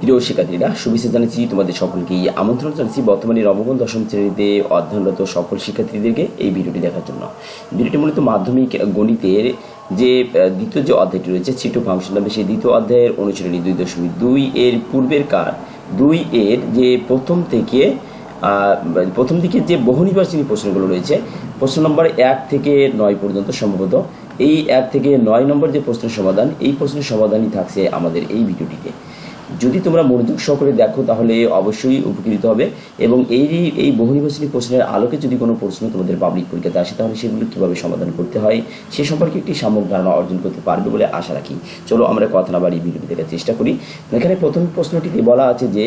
প্রিয় শিক্ষার্থীরা শুভেচ্ছা জানাচ্ছি। তোমাদের সকলকে আমন্ত্রণ জানাচ্ছি বর্তমানে নবম, দশম শ্রেণীতে অধ্যয়নরত সকল শিক্ষার্থীদেরকে এই ভিডিওটি দেখার জন্য। ভিডিওটি মূলত মাধ্যমিক গণিতের যে দ্বিতীয় যে অধ্যায়টি রয়েছে ছিটু ফাংশন নামে সেই দ্বিতীয় অধ্যায়ের অনুশীলনী দুই দশমিক দুই এর পূর্বের কার। দুই এর যে প্রথম থেকে প্রথম দিকে যে বহু নির্বাচনী প্রশ্নগুলো রয়েছে, প্রশ্ন নম্বর এক থেকে নয় পর্যন্ত সম্ভবত। এই এক থেকে নয় নম্বর যে প্রশ্নের সমাধান, এই প্রশ্নের সমাধানই থাকছে আমাদের এই ভিডিওটিতে। যদি তোমরা মনোযোগ সহকারে দেখো, তাহলে অবশ্যই উপকৃত হবে। এবং এই এই বহুনির্বাচনী প্রশ্নের আলোকে যদি কোনো প্রশ্ন তোমাদের পাবলিক পরীক্ষাতে আসে, তাহলে সেগুলো কীভাবে সমাধান করতে হয়, সে সম্পর্কে একটি সামগ্রিক ধারণা অর্জন করতে পারবে বলে আশা রাখি। চলো আমরা কথা না বাড়ি ভিডিওটি দেখার চেষ্টা করি। এখানে প্রথম প্রশ্নটিতে বলা আছে যে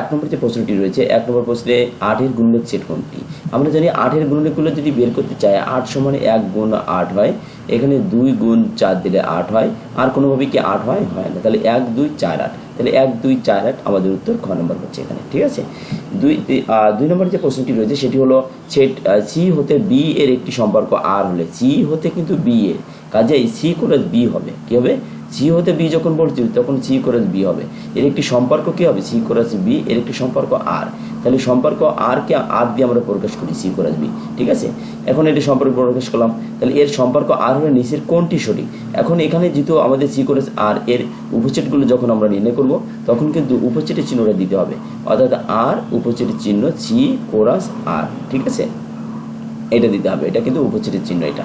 এক নম্বর যে প্রশ্নটি রয়েছে, এক নম্বর প্রশ্নে আটের গুণনের সেট কোনটি? আমরা জানি আটের গুণনগুলো যদি বের করতে চাই, আট সমানে এক গুণ আট হয় এখানে দুই গুণ চার দিলে আট হয়, আর কোনোভাবে কি আট হয়? হয় না। তাহলে এক, দুই, চার, আট। তাহলে এক, দুই, চার, আট আমাদের উত্তর খ নম্বর হচ্ছে এখানে, ঠিক আছে? দুই দুই নম্বর যে প্রশ্নটি রয়েছে সেটি হলো সেট সি হতে বি এর একটি সম্পর্ক আর হলে সি হতে কিন্তু বি এর। কাজেই সি করে বি হবে, কি হবে? সি হতে বি যখন বলছি তখন সি করে বি হবে। এর একটি সম্পর্ক কি হবে? সি করে বি, এর একটি সম্পর্ক আর। তাহলে সম্পর্ক আর কে? আর দিয়ে আমরা প্রকাশ করি সি করে বি। ঠিক আছে? এখন এটি সম্পর্ক প্রকাশ করলাম। তাহলে এর সম্পর্ক আর হলে নিচের কোনটি সঠিক? এখন এখানে যেহেতু আমাদের সি করে আর, এর উপচেটগুলো যখন আমরা নির্ণয় করব, তখন কিন্তু উপচেটের চিহ্নটা দিতে হবে। অর্থাৎ আর উপচেটের চিহ্ন সি কোরাস, আর। ঠিক আছে? এটা দিতে হবে। এটা কিন্তু উপচেটের চিহ্ন এটা।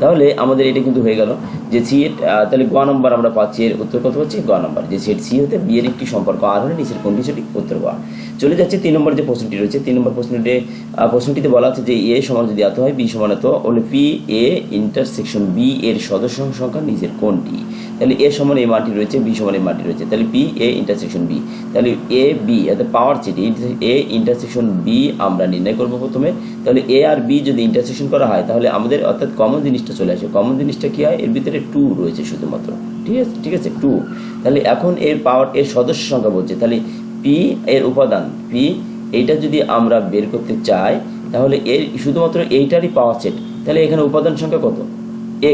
তাহলে আমাদের এটা কিন্তু হয়ে গেল যে সি এর তাহলে গ নম্বর আমরা পাচ্ছি এর উত্তর কত হচ্ছে? গ নম্বর। যে সিট সি হতে বি এর একটি সম্পর্ক আর হলে নিচের কোনটি সঠিক উত্তর গ। চলে যাচ্ছে তিন নম্বর যে প্রশ্নটি রয়েছে, তিন নম্বর প্রশ্নটি প্রশ্নটিতে বলা আছে যে এ সমান যদি এত হয়, বি সমান এত হলে পি এ ইন্টারসেকশন বি এর সদস্য সংখ্যা নিজের কোনটি? তাহলে এ সমান এই মানটি রয়েছে বি সমান এই মানটি রয়েছে, তাহলে পি এ ইন্টারসেকশন বি তাহলে এ বি অর্থাৎ পাওয়ার চেটি এ ইন্টারসেকশন বি আমরা নির্ণয় করব প্রথমে, তাহলে এ আর বি যদি ইন্টারসেকশন করা হয়, তাহলে আমাদের অর্থাৎ কমন জিনিসটা চলে আসে। কমন জিনিসটা কি হয়? এর ভিতরে টু রয়েছে শুধুমাত্র। ঠিক আছে? ঠিক আছে টু তাহলে এখন এর পাওয়ার এর সদস্য সংখ্যা বলছে, তাহলে পি এর উপাদান পি এইটা যদি আমরা বের করতে চাই, তাহলে এর শুধুমাত্র এইটারই পাওয়ার সেট তাহলে এখানে উপাদান সংখ্যা কত?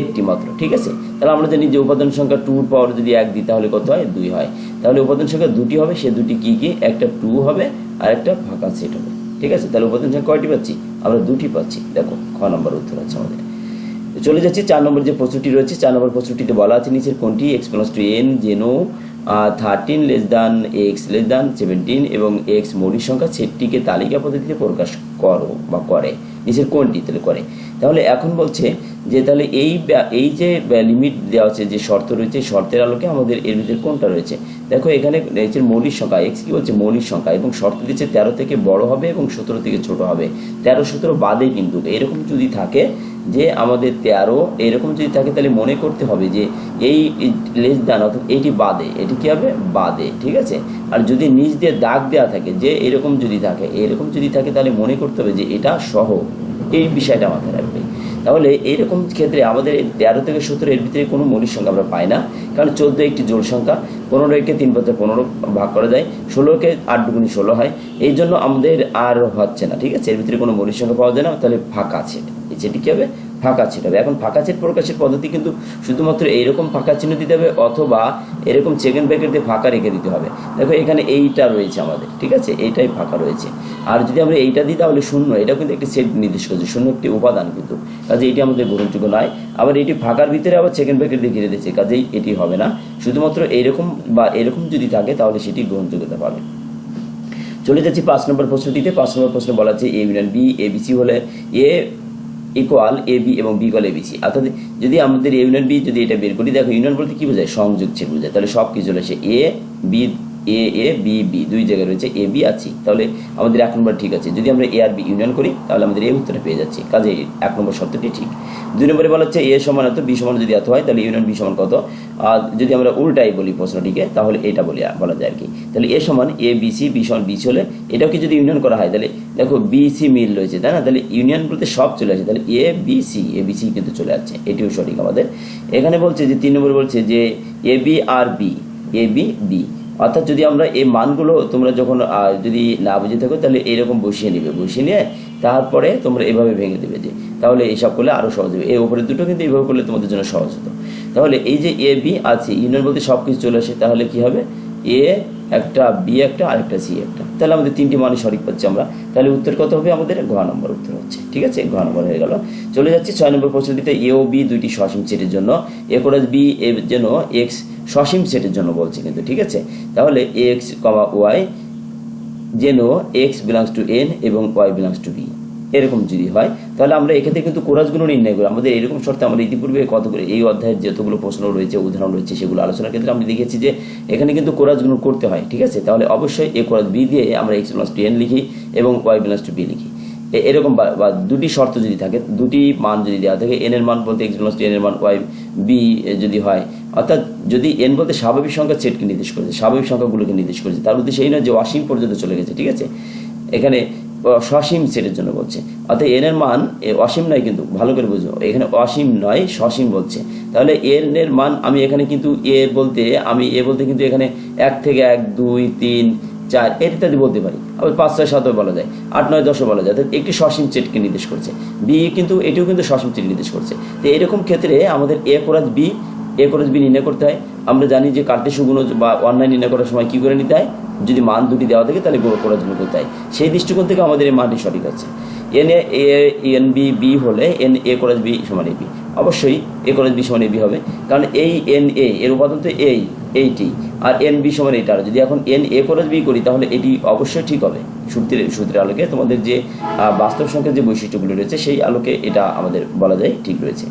একটি মাত্র, ঠিক আছে? তাহলে আমরা জানি যে উপাদান সংখ্যা টুর পাওয়ার যদি এক দিই, তাহলে কত হয়? দুই হয়। তাহলে উপাদান সংখ্যা দুটি হবে, সে দুটি কি কি? একটা টু হবে, আর একটা ফাঁকা সেট হবে, ঠিক আছে? তাহলে উপাদান সংখ্যা কয়টি পাচ্ছি? আমরা দুটি পাচ্ছি। দেখো, খ নম্বর উত্তর আছে আমাদের। চলে যাচ্ছে, চার নম্বর যে প্রশ্নটি রয়েছে, চার নম্বর প্রশ্নটিতে বলা আছে, নিচের কোনটি? X plus two N জেনো thirteen less than x less than seventeen এবং এক্স মৌলিক সংখ্যা সেটটিকে তালিকা পদ্ধতিতে প্রকাশ করো বা করে। নিচের কোনটি তাহলে করে। তাহলে এখন বলছে যে তাহলে এই এই যে লিমিট দেওয়া আছে, যে শর্ত রয়েছে শর্তের আলোকে আমাদের এর ভিতরে কোনটা রয়েছে? দেখো এখানে রয়েছে মৌলিক সংখ্যা এক্স কি বলছে? মৌলিক সংখ্যা এবং শর্ত দিচ্ছে তেরো থেকে বড় হবে এবং সতেরো থেকে ছোট হবে। তেরো, সতেরো বাদে কিন্তু এরকম যদি থাকে যে আমাদের তেরো, এরকম যদি থাকে তাহলে মনে করতে হবে যে এই লেস দান অর্থাৎ এটি বাদে, এটি কি হবে? বাদে, ঠিক আছে? আর যদি নিচ দিয়ে দাগ দেওয়া থাকে, যে এরকম যদি থাকে, এরকম যদি থাকে, তাহলে মনে করতে হবে যে এটা সহ। এই বিষয়টা মাথায় রাখবে। তাহলে এইরকম ক্ষেত্রে আমাদের তেরো থেকে সতেরো এর ভিতরে কোনো মৌলিক সংখ্যা আমরা পাই না। কারণ চোদ্দ একটি জোড় সংখ্যা পনেরোকে তিন পাঁচে পনেরো ভাগ করা যায় ষোলোকে আট দুগুণি ষোলো হয়। এই জন্য আমাদের আর হচ্ছে না, ঠিক আছে? এর ভিতরে কোনো মৌলিক সংখ্যা পাওয়া যায় না, তাহলে ফাঁকা আছে। এই সেটি কী হবে? ফাঁকা সেট হবে এখন ফাঁকা সেট প্রকাশের পদ্ধতি কিন্তু শুধুমাত্র এইরকম ফাঁকা চিহ্ন দিতে হবে অথবা এরকম চেকেন ব্র্যাকেট দিয়ে ফাঁকা রেখে দিতে হবে। দেখো, এখানে এইটা রয়েছে আমাদের, ঠিক আছে? এইটাই ফাঁকা রয়েছে। আর যদি আমরা এইটা দিই, তাহলে শূন্য এটা কিন্তু একটি সেট নির্দেশ করছে, শূন্য একটি উপাদান কিন্তু। কাজে এটি আমাদের গ্রহণযোগ্য নয়। আবার এটি ফাঁকার ভিতরে আবার চেকেন ব্র্যাকেট দিয়ে ঘিরে দিচ্ছে কাজেই এটি হবে না। শুধুমাত্র এইরকম বা এরকম যদি থাকে, তাহলে সেটি গ্রহণযোগ্যতা পাবে। চলে যাচ্ছি পাঁচ নম্বর প্রশ্নটিতে। পাঁচ নম্বর প্রশ্নে বলা আছে A union B A B C হলে এ ইকুয়াল এ বি এবং B equal A B C অর্থাৎ যদি আমাদের এ ইউনিয়ন বি যদি এটা বের করি, দেখো ইউনিয়ন বলতে কি বোঝায়? সংযোগ ছেদ বোঝায়। তাহলে সব কিছু চলে সে A B A A B B দুই জায়গায় রয়েছে এ বি আছে তাহলে আমাদের এক নম্বর ঠিক আছে। যদি আমরা এ আর বি ইউনিয়ন করি, তাহলে আমাদের এই উত্তরটা পেয়ে যাচ্ছি। কাজে এক নম্বর শর্তটি ঠিক। দুই নম্বরে বলা হচ্ছে এ সমান এত বি সমান যদি এত হয়, তাহলে ইউনিয়ন বি সমান কত? আর যদি আমরা উল্টাই বলি প্রশ্নটিকে, তাহলে এটা বলি, বলা যায় আর কি। তাহলে এ সমান এ বি সি বি সমান বি সি হলে এটাও কি যদি ইউনিয়ন করা হয়, তাহলে দেখো বি সি মিল রয়েছে, তাই না? তাহলে ইউনিয়ন বলতে সব চলে আসে, তাহলে A B C A B C কিন্তু চলে যাচ্ছে এটিও সঠিক আমাদের। এখানে বলছে যে, তিন নম্বর বলছে যে এ বি আর বি এ বি বি অর্থাৎ যদি আমরা এই মানগুলো তোমরা যখন যদি না বুঝে থাকো, তাহলে এরকম বসিয়ে নিবে। বসিয়ে নিয়ে তারপরে তোমরা এভাবে ভেঙে দেবে যে, তাহলে এইসব করলে আরও সহজ হবে। এর উপরে দুটো কিন্তু এইভাবে করলে তোমাদের জন্য সহজ হতো। তাহলে এই যে এ, বি আছে ইউনিয়ন বলতে সব কিছু চলে আসে, তাহলে কী হবে? এ একটা বি একটা আর একটা সি একটা। তাহলে আমাদের তিনটি মানে সঠিক পাচ্ছি আমরা। তাহলে উত্তর কত হবে? আমাদের ঘ নম্বর উত্তর হচ্ছে। ঠিক আছে? ঘ নম্বর হয়ে গেল। চলে যাচ্ছে ছয় নম্বর প্রশ্নটিতে এ ও বি দুইটি সসীম সেটের জন্য। এ কোরাস বি এ জন্য এক্স সসীম সেটের জন্য বলছে কিন্তু, ঠিক আছে? তাহলে এক্স কমা ওয়াই যেন এক্স বিলংস টু এন এবং ওয়াই বিলংস টু বি এরকম যদি হয়, তাহলে আমরা এক্ষেত্রে কিন্তু কোরাসগুলো নির্ণয় করি। আমাদের এরকম শর্তে আমরা ইতিপূর্বে কতগুলো এই অধ্যায়ের যতগুলো প্রশ্ন রয়েছে, উদাহরণ রয়েছে, সেগুলো আলোচনার ক্ষেত্রে আমি দেখেছি যে এখানে কিন্তু কোরাসগুলো করতে হয়, ঠিক আছে? তাহলে অবশ্যই এ কোরাস বি দিয়ে আমরা এক্স বিলংস টু এন লিখি এবং ওয়াই বিলংস টু বি লিখি। এরকম বা দুটি শর্ত যদি থাকে, দুটি মান যদি দেওয়া থাকে, এন এর মান বলতে এক্স বিলংস টু এন এর মান, ওয়াই বি যদি হয়, অর্থাৎ যদি এন বলতে স্বাভাবিক সংখ্যা সেটকে নির্দেশ করেছে, স্বাভাবিক সংখ্যাগুলোকে নির্দেশ করেছে, তার উদ্দেশ্য এই নয় যে অসীম পর্যন্ত চলে গেছে, ঠিক আছে? এখানে সসীম সেটের জন্য বলছে। অর্থাৎ এন এর মান অসীম নয় কিন্তু, ভালো করে বুঝো। এখানে অসীম নয়, সসীম বলছে। তাহলে এন এর মান আমি এখানে কিন্তু এ বলতে, আমি এ বলতে কিন্তু এখানে এক থেকে এক, দুই, তিন, চার, এর ইত্যাদি বলতে পারি। আবার পাঁচ, ছয়, সাতও বলা যায়। আট, নয়, দশও বলা যায়। অর্থাৎ একটি সসীম চেটকে নির্দেশ করছে। বি কিন্তু, এটিও কিন্তু সসীম চেট নির্দেশ করছে। তো এরকম ক্ষেত্রে আমাদের এ কোরাজ বি এ কোরাজ বি নির্ণয় করতে হয়। আমরা জানি যে কার্তে সুগুণ বা অনলাইন নির্ণয় করার সময় কী করে নিতে হয়? যদি মান দুটি দেওয়া থাকে, তাহলে গোল করার জন্য করতে হয়। সেই দৃষ্টিকোণ থেকে আমাদের এই মানটি সঠিক আছে। N A N, B B হলে এন, এ কোরাজ বি সমান এ বি। অবশ্যই এ কোরাজ বি সমান এ বি হবে। কারণ এই এন, এ, এর উপাদান তো এই, এইটি। আর এন, বি সমান এইটা যদি এখন এন, এ কোরাজ বি করি, তাহলে এটি অবশ্যই ঠিক হবে। সূত্রের সূত্রের আলোকে তোমাদের যে বাস্তব সংখ্যার যে বৈশিষ্ট্যগুলো রয়েছে, সেই আলোকে এটা আমাদের বলা যায় ঠিক রয়েছে।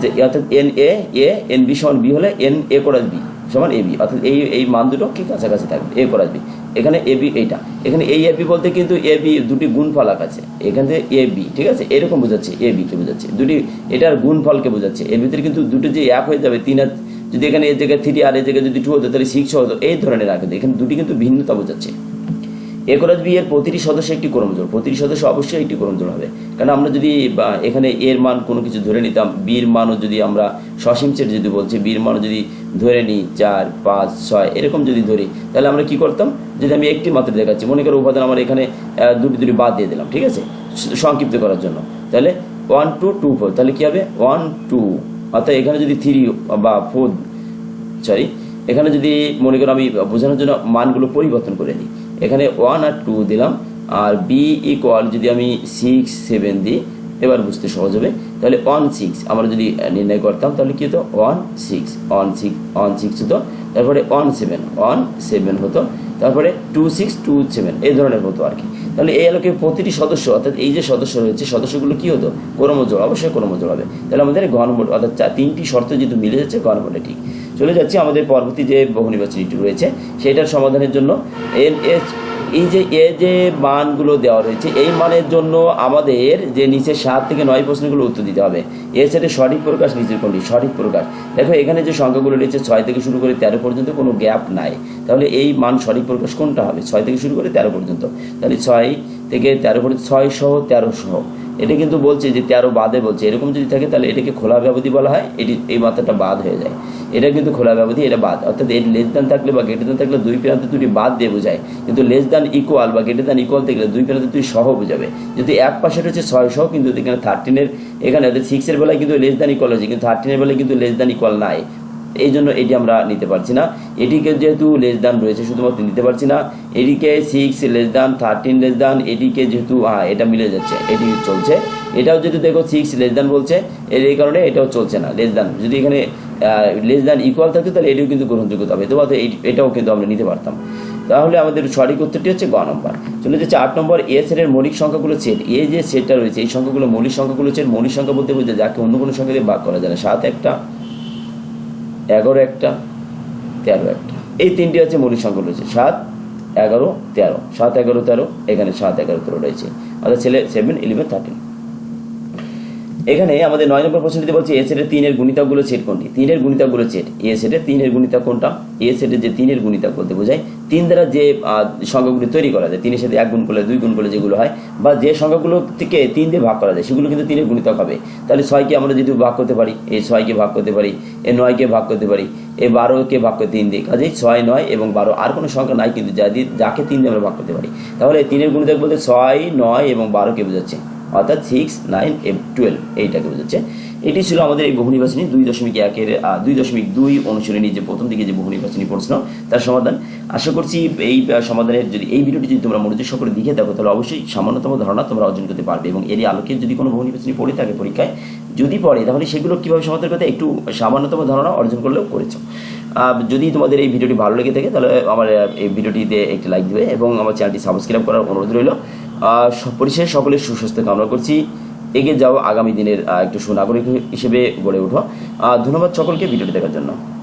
যে অর্থাৎ N A A, N B সমান বি হলে এন এ কোরাস বি সমান এ বি। অর্থাৎ এই এই মান দুটো কি কাছাকাছি থাকবে? এ কোরাস বি। এখানে এ বি এইটা। এখানে এই এ বি বলতে কিন্তু এ বি দুটি গুণ ফলাক আছে এখান থেকে এ বি, ঠিক আছে? এরকম বোঝাচ্ছে এ বিকে বোঝাচ্ছে। দুটি, এটার গুণ ফলকে বোঝাচ্ছে। এর ভিতরে কিন্তু দুটো যে এক হয়ে যাবে, তিন আর যদি এখানে এর জায়গায় থ্রি আর এর জায়গায় যদি টু হতো, তাহলে সিক্স হতো। এই ধরনের রাখে এখানে দুটি কিন্তু ভিন্নতা বোঝাচ্ছে। একরাজ বি এর প্রতিটি সদস্য একটি ক্রমজোড় প্রতিটি সদস্য অবশ্যই একটি ক্রমজোড় হবে। কারণ আমরা যদি এখানে এর মান কোনো কিছু ধরে নিতাম বীর মানও যদি আমরা সসীম সেট যদি বলছি বীর মানও যদি ধরে নিই চার, পাঁচ, ছয়, এরকম যদি ধরি, তাহলে আমরা কি করতাম? যদি আমি একটি মাত্র দেখাচ্ছি, মনে করো উপাদান আমার এখানে দুটি দুটি বাদ দিয়ে দিলাম, ঠিক আছে? সংক্ষিপ্ত করার জন্য। তাহলে ওয়ান টু টু ফোর তাহলে কী হবে? ওয়ান টু অর্থাৎ এখানে যদি থ্রি বা ফোর সরি এখানে যদি মনে করো আমি বোঝানোর জন্য মানগুলো পরিবর্তন করে দিই এখানে ওয়ান আর টু দিলাম, আর বি ইকুয়াল যদি আমি সিক্স সেভেন দিই, এবার বুঝতে সহজ হবে। তাহলে ওয়ান সিক্স আমরা যদি নির্ণয় করতাম, তাহলে কী হতো? One six one six one six হতো। তারপরে ওয়ান সেভেন ওয়ান সেভেন হতো। তারপরে টু সিক্স টু সেভেন এই ধরনের হতো আর কি। তাহলে এই আলোকে প্রতিটি সদস্য, অর্থাৎ এই যে সদস্য রয়েছে, সদস্যগুলো কী হতো? ক্রমজোড়, অবশ্যই ক্রমজোড় হবে। তাহলে আমাদের ঘনমোট অর্থাৎ তিনটি শর্ত যেহেতু মিলে যাচ্ছে ঘনমোটে ঠিক। চলে যাচ্ছি আমাদের পরবর্তী যে বহু নির্বাচনীটি রয়েছে, সেটার সমাধানের জন্য। এন এর, এই যে, এ যে মানগুলো দেওয়া রয়েছে, এই মানের জন্য আমাদের যে নিচে সাত থেকে নয় প্রশ্নগুলো উত্তর দিতে হবে। এর সাথে সঠিক প্রকাশ, নিচের কোনটি? সঠিক প্রকাশ। দেখো, এখানে যে সংখ্যাগুলো রয়েছে, ছয় থেকে শুরু করে তেরো পর্যন্ত কোনো গ্যাপ নাই। তাহলে এই মান সঠিক প্রকাশ কোনটা হবে? ছয় থেকে শুরু করে তেরো পর্যন্ত। তাহলে ছয় থেকে তেরো পর্যন্ত, ছয় সহ তেরো সহ। এটা কিন্তু বলছে যে তেরো বাদে বলছে। এরকম যদি থাকে তাহলে এটাকে খোলা ব্যবধি বলা হয়, এটি এই মাত্রাটা বাদ হয়ে যায়। এটা কিন্তু খোলা ব্যবধি, এটা বাদ। অর্থাৎ এর লেস দান থাকলে বা গেটের দান থাকলে দুই প্রান্তে দুটি বাদ দিয়ে বোঝায়। কিন্তু লেস দান ইকুয়াল বা গেটের দান ইকুয়াল থাকলে দুই প্রান্তে দুই সহ বোঝাবে। যদি এক পাশে রয়েছে ছয় সহ, কিন্তু এখানে থার্টিনের এখানে সিক্সের বেলায় কিন্তু লেস দান ইকুয়াল হয়েছে, কিন্তু থার্টিনের বেলায় কিন্তু লেস দান ইকুয়াল নাই। এই জন্য এটি আমরা নিতে পারছি না। এটিকে যেহেতু লেস দান রয়েছে, শুধুমাত্র নিতে পারছি না। এটিকে six less than thirteen less than এটিকে যেহেতু হ্যাঁ এটা মিলে যাচ্ছে, এটি চলছে। এটাও যদি দেখো সিক্স লেস দান বলছে, এর এই কারণে এটাও চলছে না লেস দান যদি এখানে লেস দান ইকুয়াল থাকতো তাহলে এটিও কিন্তু গ্রহণযোগ্য হবে তো অর্থাৎ এই- এটাও কিন্তু আমরা নিতে পারতাম। তাহলে আমাদের সঠিক উত্তরটি হচ্ছে গ নম্বর। চলে যাচ্ছে আট নম্বর, এ সেটের মৌলিক সংখ্যাগুলো সেট এ যে সেটটা রয়েছে, এই সংখ্যাগুলো মৌলিক সংখ্যাগুলো সেট মৌলিক সংখ্যা বলতে বোঝায় যাকে অন্য কোনো সংখ্যা দিয়ে ভাগ করা যায় না। সাত একটা। এগারো একটা, তেরো একটা। এই তিনটি হচ্ছে মৌলিক সংখ্যা রয়েছে। সাত, এগারো, তেরো। সাত, এগারো, তেরো, এখানে সাত, এগারো তেরো রয়েছে। অর্থাৎ ছেলে সেভেন ইলেভেন থার্টিন এখানে আমাদের নয় নম্বর প্রশ্নটিতে বলছে, এ সেটের তিনের গুণিতকগুলো সেট কোনটি? তিনের গুণিতকগুলো সেট এ সেটের তিনের গুণিতক কোনটা? এ সেটের যে তিনের গুণিতক বলতে বোঝায়, তিন দ্বারা যে সংখ্যাগুলি তৈরি করা যায়, তিনের সাথে এক গুণ করলে, দুই গুণ করলে যেগুলো হয়, বা যে সংখ্যাগুলো থেকে তিন দিয়ে ভাগ করা যায়, সেগুলো কিন্তু তিনের গুণিতক হবে। তাহলে ছয়কে আমরা যদি ভাগ করতে পারি এই ছয়কে ভাগ করতে পারি, এ নয়কে ভাগ করতে পারি, এ বারোকে ভাগ করে তিন দিয়ে, কাজেই ছয়, নয় এবং বারো আর কোনো সংখ্যা নাই, কিন্তু যা দিয়ে, যাকে তিন দিয়ে আমরা ভাগ করতে পারি। তাহলে তিনের গুণিতক বলতে ছয়, নয় এবং বারোকে বোঝাচ্ছে। অর্থাৎ সিক্স নাইন টুয়েলভ এইটাকে বোঝাচ্ছে। এটি ছিল আমাদের এই বহু নির্বাচনী দুই দশমিক একের দুই দশমিক দুই অনুশীলনী যে প্রথম দিকে যে বহু নির্বাচনী প্রশ্ন তার সমাধান। আশা করছি এই সমাধানের যদি এই ভিডিওটি যদি তোমরা মনোযোগ সকলে দিকে দেখো তাহলে অবশ্যই সামান্যতম ধারণা তোমরা অর্জন করতে পারবে এবং এরই আলোকে যদি কোনো বহু নির্বাচনী পড়ে থাকে পরীক্ষায়, যদি পড়ে, তাহলে সেগুলো কীভাবে সমাধান করতে একটু সামান্যতম ধারণা অর্জন করলেও করেছ। যদি তোমাদের এই ভিডিওটি ভালো লেগে থাকে, তাহলে আমার এই ভিডিওটিতে একটি লাইক দিবে এবং আমার চ্যানেলটি সাবস্ক্রাইব করার অনুরোধ রইল। পরিশেষে সকলের সুস্বাস্থ্য কামনা করছি। এগিয়ে যাও আগামী দিনের একটু সুনাগরিক হিসেবে গড়ে আহ, ধন্যবাদ সকলকে ভিডিওটি দেখার জন্য।